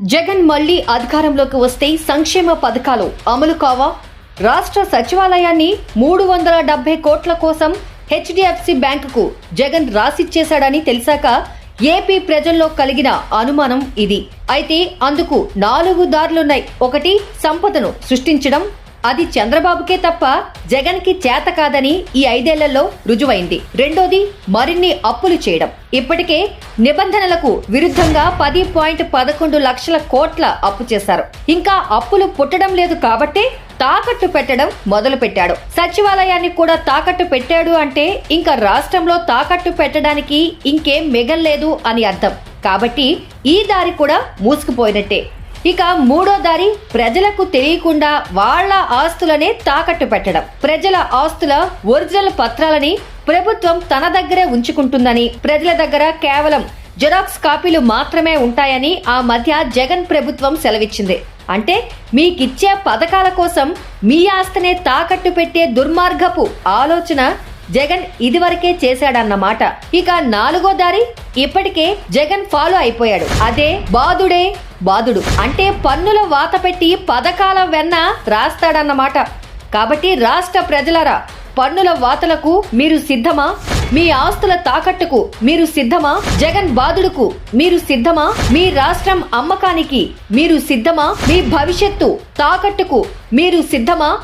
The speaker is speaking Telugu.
జగన్ మళ్ళీ అధికారంలోకి వస్తే సంక్షేమ పథకాలు అమలు కావా? రాష్ట్ర సచివాలయాన్ని మూడు వందల డెబ్బై కోట్ల కోసం హెచ్డిఎఫ్సి బ్యాంకుకు జగన్ రాసిచ్చేశాడని తెలిసాక ఏపీ ప్రజల్లో కలిగిన అనుమానం ఇది. అయితే అందుకు నాలుగు దారులున్నాయి. ఒకటి సంపదను సృష్టించడం అది చంద్రబాబుకే తప్ప జగన్కి చేత కాదని ఈ ఐదేళ్ళలో రుజువైంది. రెండోది మరిన్ని అప్పులు చేయడం. ఇప్పటికే నిబంధనలకు విరుద్ధంగా పది పాయింట్ పదకొండు లక్షల కోట్ల అప్పు చేశారు. ఇంకా అప్పులు పుట్టడం లేదు కాబట్టే తాకట్టు పెట్టడం మొదలు పెట్టాడు సచివాలయాన్ని కూడా తాకట్టు పెట్టాడు అంటే ఇంకా రాష్ట్రంలో తాకట్టు పెట్టడానికి ఇంకేం మిగల్లేదు అని అర్థం. కాబట్టి ఈ దారి కూడా మూసుకుపోయినట్టే. ఇక మూడో దారి ప్రజలకు తెలియకుండా వాళ్ళ ఆస్తులనే తాకట్టు పెట్టడం. ప్రజల ఆస్తుల ఒరిజినల్ పత్రాలని ప్రభుత్వం తన దగ్గరే ఉంచుకుంటుందని ప్రజల దగ్గర కేవలం జెరాక్స్ కాపీలు మాత్రమే ఉంటాయని ఆ మధ్య జగన్ ప్రభుత్వం సెలవిచ్చింది. అంటే మీకిచ్చే పథకాల కోసం మీ ఆస్తినే తాకట్టు పెట్టే దుర్మార్గపు ఆలోచన జగన్ ఇదివరకే చేశాడన్నమాట ఇక నాలుగో దారి ఇప్పటికే జగన్ ఫాలో అయిపోయాడు. అదే బాదుడే బాదుడు. అంటే పన్నుల వాత పెట్టి పథకాల వెన్న రాస్తాడన్నమాట కాబట్టి రాష్ట్ర ప్రజలరా పన్నుల వాతలకు మీరు సిద్ధమా? మీ ఆస్తుల తాకట్టుకు మీరు సిద్ధమా? జగన్ బాదుడుకు మీరు సిద్ధమా? మీ రాష్ట్రం అమ్మకానికి మీరు సిద్ధమా? మీ భవిష్యత్తు తాకట్టుకు మీరు సిద్ధమా?